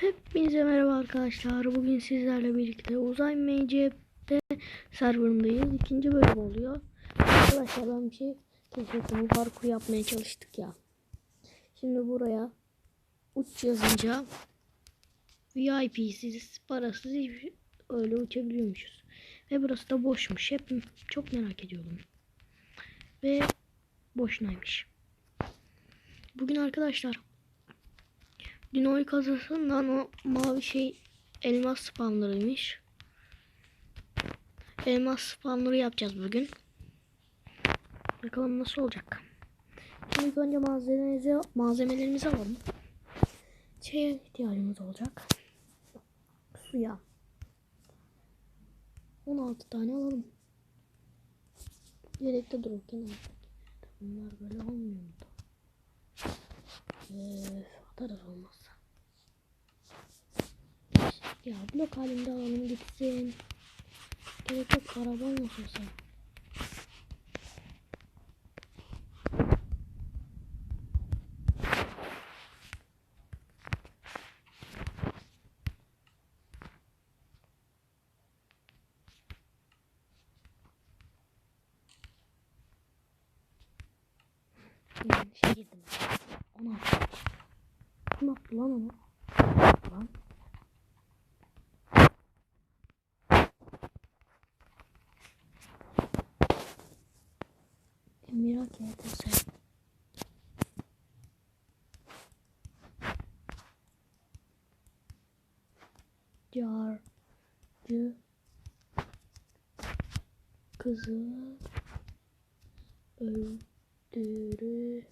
Hepinize merhaba arkadaşlar. Bugün sizlerle birlikte Uzay MCP serverındayız. İkinci bölüm oluyor. Arkadaşlar ben bir şey keşfettim. Parkur yapmaya çalıştık ya. Şimdi buraya uç yazınca VIP'siz, parasız hiçbir- öyle uçabiliyormuşuz. Ve burası da boşmuş. Hep çok merak ediyordum. Ve boşunaymış. Bugün arkadaşlar Dinoy kazasından o mavi şey elmas spamlarıymış. Elmas spamları yapacağız bugün. Bakalım nasıl olacak. Şimdi önce malzemelerimizi, malzemelerimizi alalım. Şeye ihtiyacımız olacak. Suya. 16 tane alalım. Yedekte dururken. Bunlar böyle olmuyor mu? Öf, atarız olmazsa. Ya blok halinde alalım gitsin. Gerek yok araba olmasın Yanlış girdim. Ona Kim attı lan onu? Lan. Merak ettim sen. Carcı kızı öldürüyor.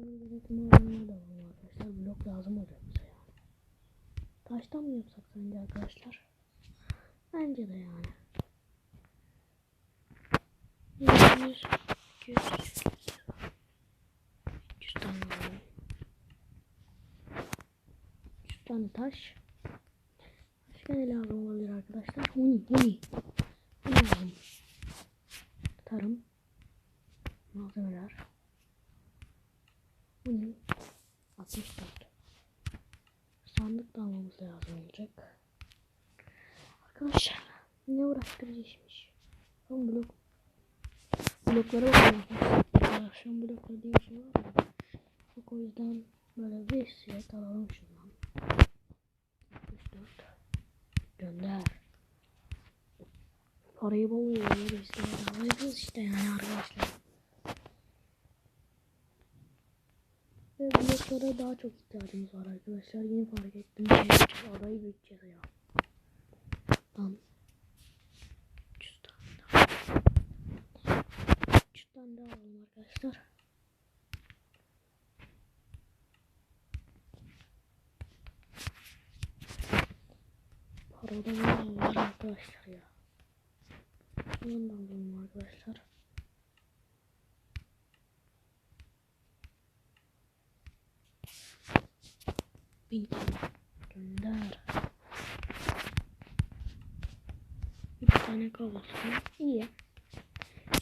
Malzemeler de var arkadaşlar. Blok lazım olacak bize yani. Taştan mı yapsak sence arkadaşlar? Bence de yani. 100, 200, 300 tane alalım. 300 tane taş. Başka ne lazım olabilir arkadaşlar? Huni, huni. Huni lazım. Tarım. Malzemeler. Huni. 64. Sandık da almamız lazım olacak. Arkadaşlar ne uğraştırıcıymış. Son blok. Bloklara bakalım. Arkadaşlar bloklar diye bir şey var ya. Bak o yüzden böyle bir silet alalım şundan. 64. Gönder. Parayı bol veriyor işte. Alıyoruz işte yani arkadaşlar. Bloklara daha çok ihtiyacımız var arkadaşlar. Yeni fark ettim. Adayı büyüteceğiz ya. 300 tane daha. 300 tane daha alalım arkadaşlar. Parada ne var arkadaşlar ya. Şundan da alalım arkadaşlar. Tane. Gönder. Bir tane kalsın. İyi.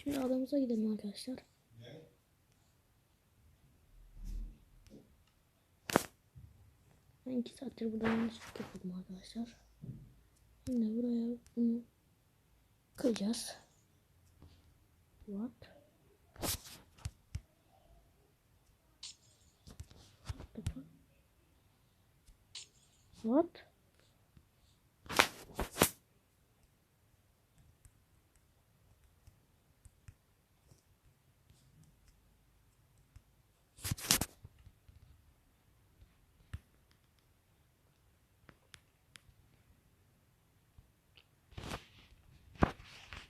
Şimdi adamıza gidelim arkadaşlar. Ben iki saattir burada yanlışlık yapıyordum arkadaşlar. Şimdi buraya bunu kıracağız. What What?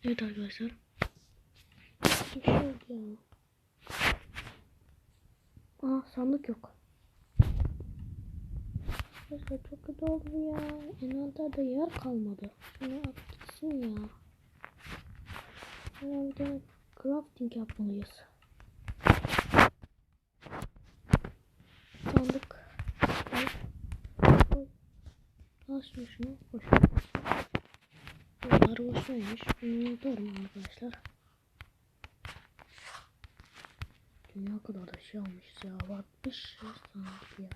Evet arkadaşlar. Bir şey ya. Aa sandık yok. Arkadaşlar çok kötü oldu ya. İnantarda yer kalmadı. Şunu at gitsin ya. Hemen crafting yapmalıyız. Sandık. Al şunu şunu. Boş. Bunlar boşaymış. Bunu atarım arkadaşlar. Dünya kadar da şey almışız ya. Bakmışız sandık ya.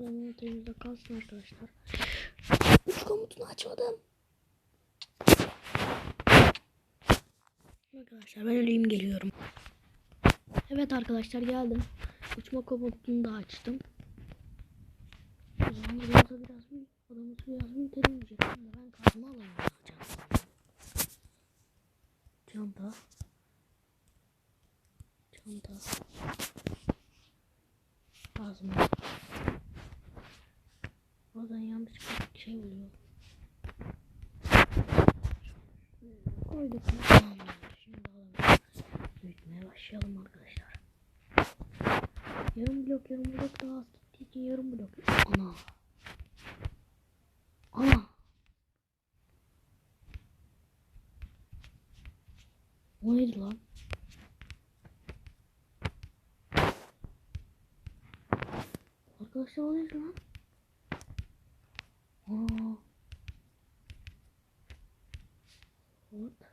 Kısa elimizde kalsın arkadaşlar. Üç komutunu açmadım. Arkadaşlar ben öleyim geliyorum. Evet arkadaşlar geldim. Uçma komutunu da açtım. O zaman adamıza biraz mı adamımızı biraz mı Koyduk. Şimdi alalım. Büyütmeye başlayalım arkadaşlar. Yarım blok yarım blok daha az gittiği için yarım blok. Ana. Ana. O neydi lan? Arkadaşlar o neydi lan? Aa. What?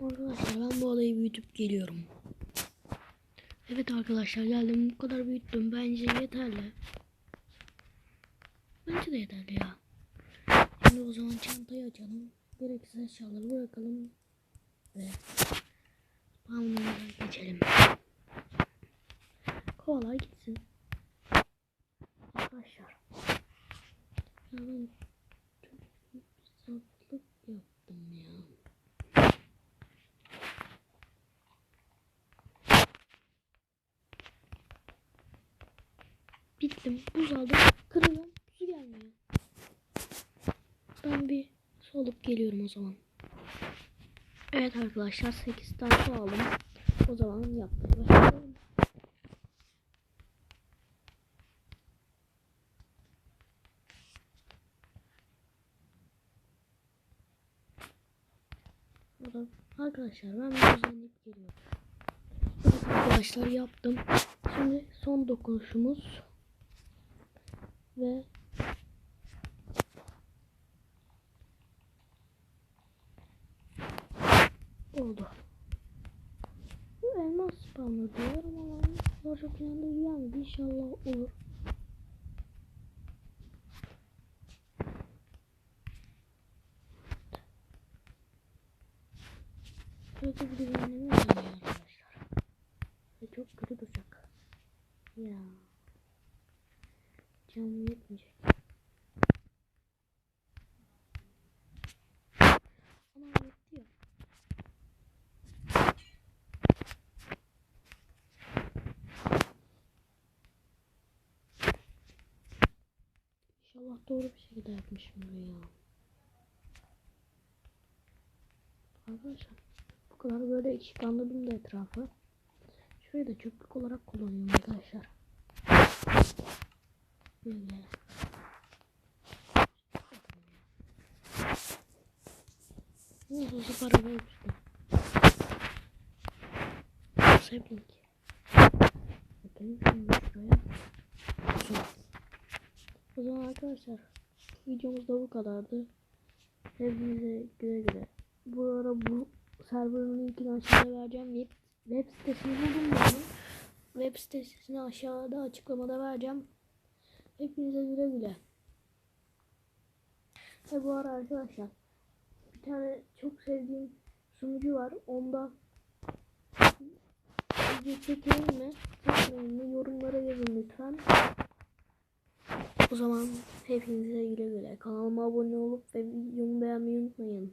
Arkadaşlar ben bu olayı büyütüp geliyorum. Evet arkadaşlar geldim bu kadar büyüttüm bence yeterli. Bence de yeterli ya. Şimdi o zaman çantayı açalım. Gereksiz eşyaları bırakalım. Ve spamlarına geçelim. Kovalar gitsin. Arkadaşlar. Ya ben çok saflık yaptım ya. Bittim. Buz aldım. Kırıyorum. Su gelmiyor. Ben bir su alıp geliyorum o zaman. Evet arkadaşlar 8 tane su aldım. O zaman yapmaya başlayalım. Arkadaşlar ben düzenleyip geliyorum. Arkadaşlar yaptım. Şimdi son dokunuşumuz ve oldu. Bu elmas spamlı diyor ama çok yanında gelmedi. İnşallah olur. Böyle bir düzenleme oluyor arkadaşlar. Ve çok kötü duracak. Ya. Canım yetmeyecek. Ama yetti ya. İnşallah doğru bir şekilde yapmışımdır ya. Arkadaşlar bu kadar böyle ışıklandırdım da etrafı. Şurayı da çöplük olarak kullanıyorum arkadaşlar. Böyle. Nasıl olsa para vermiştim. Sapling. Bakalım şimdi şuraya. Son. O zaman arkadaşlar videomuz da bu kadardı. Hepinize güle güle. Bu ara bu serverın linkini aşağıda vereceğim. Web, web sitesini ben. Web sitesini aşağıda açıklamada vereceğim. Hepinize güle güle. Ve bu ara arkadaşlar bir tane çok sevdiğim sunucu var. Onda video çekelim mi? Çekmeyin mi? Yorumlara yazın lütfen. O zaman hepinize güle güle. Kanalıma abone olup ve videomu beğenmeyi unutmayın.